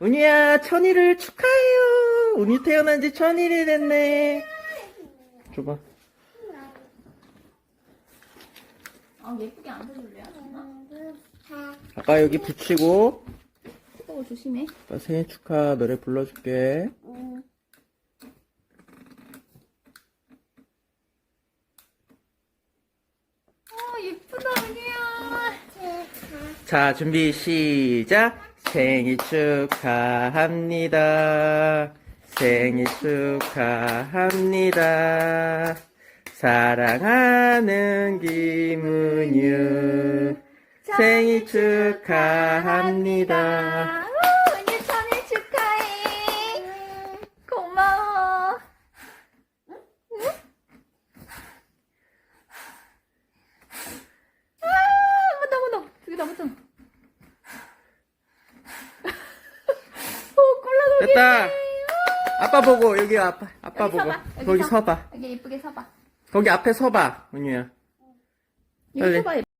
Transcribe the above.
은유야, 천일을 축하해요. 은유 태어난 지 천일이 됐네. 줘봐. 아 예쁘게 앉아줄래요? 엄마? 아빠 여기 붙이고, 어 조심해. 아빠 생일 축하 노래 불러줄게. 아 예쁘다 은유야. 자, 준비 시작. 생일 축하합니다. 생일 축하합니다. 사랑하는 김은유. 생일 축하합니다. 됐다. 아빠 보고, 여기 아빠, 아빠 여기 보고. 서봐, 여기 거기 서. 서봐. 여기 예쁘게 서봐. 거기 앞에 서봐, 은유야. 여기 빨리. 서봐.